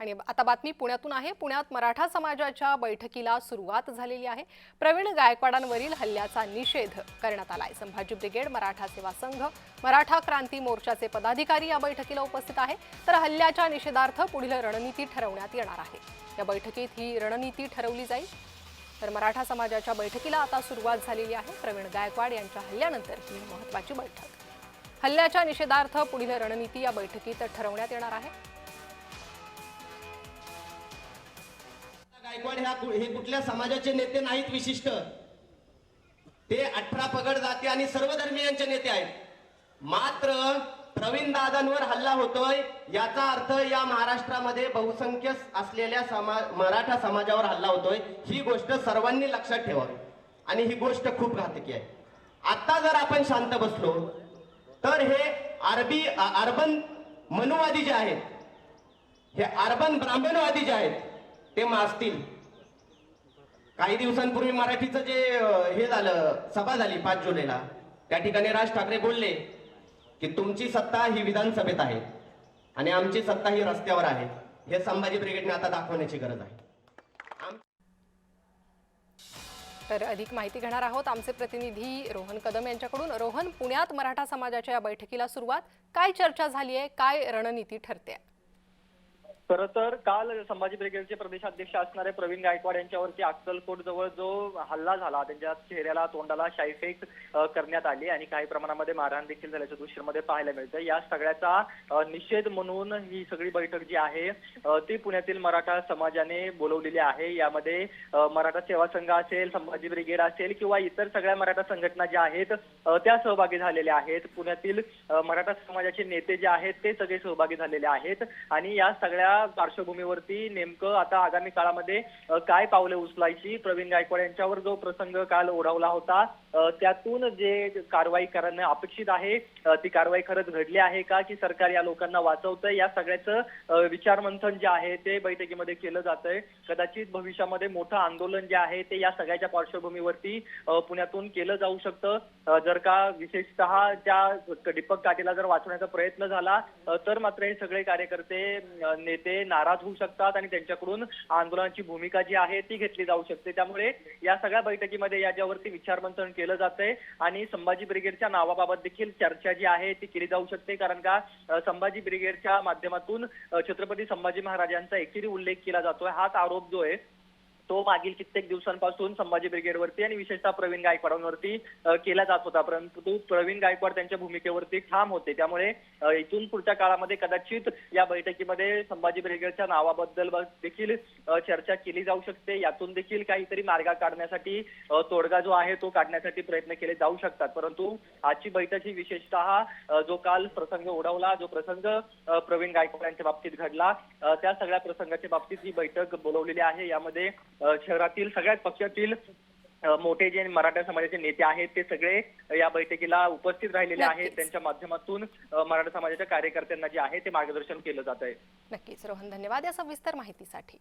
आणि आता बातमी पुण्यातून आहे. पुण्यात मराठा समाजाच्या बैठकीला सुरुवात झालेली आहे. प्रवीण गायकवाडांवरील हल्ल्याचा निषेध करण्यात आलाय. संभाजी ब्रिगेड मराठा सेवा संघ मराठा क्रांती मोर्चाचे पदाधिकारी या बैठकीला उपस्थित आहे. तर हल्ल्याच्या निषेधार्थ पुढील रणनीती ठरवण्यात येणार आहे. या बैठकीत ही रणनीती ठरवली जाईल. तर मराठा समाजाच्या बैठकीला आता सुरुवात झालेली आहे. प्रवीण गायकवाड यांच्या हल्ल्यानंतर ही महत्वाची बैठक. हल्ल्याच्या निषेधार्थ पुढील रणनीती या बैठकीत ठरवण्यात येणार आहे. गायकवाड ह्या हे कुठल्या समाजाचे नेते नाहीत विशिष्ट. ते अठरा पगड जाती आणि सर्व धर्मियांचे नेते आहेत. मात्र प्रवीण दादांवर हल्ला होतोय याचा अर्थ या महाराष्ट्रामध्ये बहुसंख्य असलेल्या समा मराठा समाजावर हल्ला होतोय. ही गोष्ट सर्वांनी लक्षात ठेवावी. आणि ही गोष्ट खूप घातकी आहे. आता जर आपण शांत बसलो तर हे अरबी अर्बन मनुवादी जे आहेत हे अर्बन ब्राह्मणवादी जे आहेत ते माजतील काही दिवसांपूर्वी मराठीचं जे हे झालं सभा झाली पाच जुलैला त्या ठिकाणी राज ठाकरे बोलले की तुमची सत्ता ही विधानसभेत आहे आणि आमची सत्ता ही रस्त्यावर आहे. हे संभाजी ब्रिगेडने आता दाखवण्याची गरज आहे. तर अधिक माहिती घेणार आहोत आमचे प्रतिनिधी रोहन कदम यांच्याकडून. रोहन पुण्यात मराठा समाजाच्या या बैठकीला सुरुवात. काय चर्चा झाली आहे? काय रणनीती ठरते? खरं तर काल संभाजी ब्रिगेडचे प्रदेशाध्यक्ष असणारे प्रवीण गायकवाड यांच्यावरती अक्कलकोट जवळ जो हल्ला झाला त्यांच्या चेहऱ्याला तोंडाला शाईफेक करण्यात आली आणि काही प्रमाणामध्ये मारहाण देखील झाल्याचं दृश्यामध्ये पाहायला मिळतं या सगळ्याचा निषेध म्हणून ही सगळी बैठक जी आहे ती पुण्यातील मराठा समाजाने बोलवलेली आहे. यामध्ये मराठा सेवा संघ असेल संभाजी ब्रिगेड असेल किंवा इतर सगळ्या मराठा संघटना ज्या आहेत त्या सहभागी झालेल्या आहेत. पुण्यातील मराठा समाजाचे नेते जे आहेत ते सगळे सहभागी झालेले आहेत. आणि या सगळ्या पार्श्वभूमीवरती नेमकं आता आगामी काळामध्ये काय पावले उचलायची? प्रवीण गायकवाड यांच्यावर जो प्रसंग काल ओढवला होता त्यातून जे कारवाई करणं अपेक्षित आहे ती कारवाई खरंच घडली आहे का? की सरकार या लोकांना वाचवतंय? या सगळ्याचं विचारमंथन जे आहे ते बैठकीमध्ये केलं जातंय. कदाचित भविष्यामध्ये मोठं आंदोलन जे आहे ते या सगळ्याच्या पार्श्वभूमीवरती पुण्यातून केलं जाऊ शकतं. जर का विशेषतः त्या दीपक काटेला जर वाचवण्याचा प्रयत्न झाला तर मात्र हे सगळे कार्यकर्ते नेते नेते नाराज होऊ शकतात आणि त्यांच्याकडून आंदोलनाची भूमिका जी आहे ती घेतली जाऊ शकते. त्यामुळे या सगळ्या बैठकीमध्ये याच्यावरती विचारमंथन केलं जातंय आणि संभाजी ब्रिगेडच्या नावाबाबत देखील चर्चा जी आहे ती केली जाऊ शकते. कारण का संभाजी ब्रिगेडच्या माध्यमातून छत्रपती संभाजी महाराजांचा एकेरी उल्लेख केला जातोय. हाच आरोप जो आहे तो मागील कित्येक दिवसांपासून संभाजी ब्रिगेडवरती आणि विशेषतः प्रवीण गायकवाडांवरती केला जात होता. परंतु प्रवीण गायकवाड त्यांच्या भूमिकेवरती ठाम होते. त्यामुळे इथून पुढच्या काळामध्ये कदाचित या बैठकीमध्ये संभाजी ब्रिगेडच्या नावाबद्दल देखील चर्चा केली जाऊ शकते. यातून देखील काहीतरी मार्ग काढण्यासाठी तोडगा जो आहे तो काढण्यासाठी प्रयत्न केले जाऊ शकतात. परंतु आजची बैठक ही विशेषतः जो काल प्रसंग ओढवला जो प्रसंग प्रवीण गायकवाड यांच्या बाबतीत घडला त्या सगळ्या प्रसंगाच्या बाबतीत ही बैठक बोलवलेली आहे. यामध्ये शहरातील सगळ्याच पक्षातील मोठे जे मराठा समाजाचे नेते आहेत ते सगळे या बैठकीला उपस्थित राहिलेले आहेत. त्यांच्या माध्यमातून मराठा समाजाच्या कार्यकर्त्यांना जे आहे ते मार्गदर्शन केलं जात आहे नक्कीच. रोहन धन्यवाद या सविस्तर माहितीसाठी.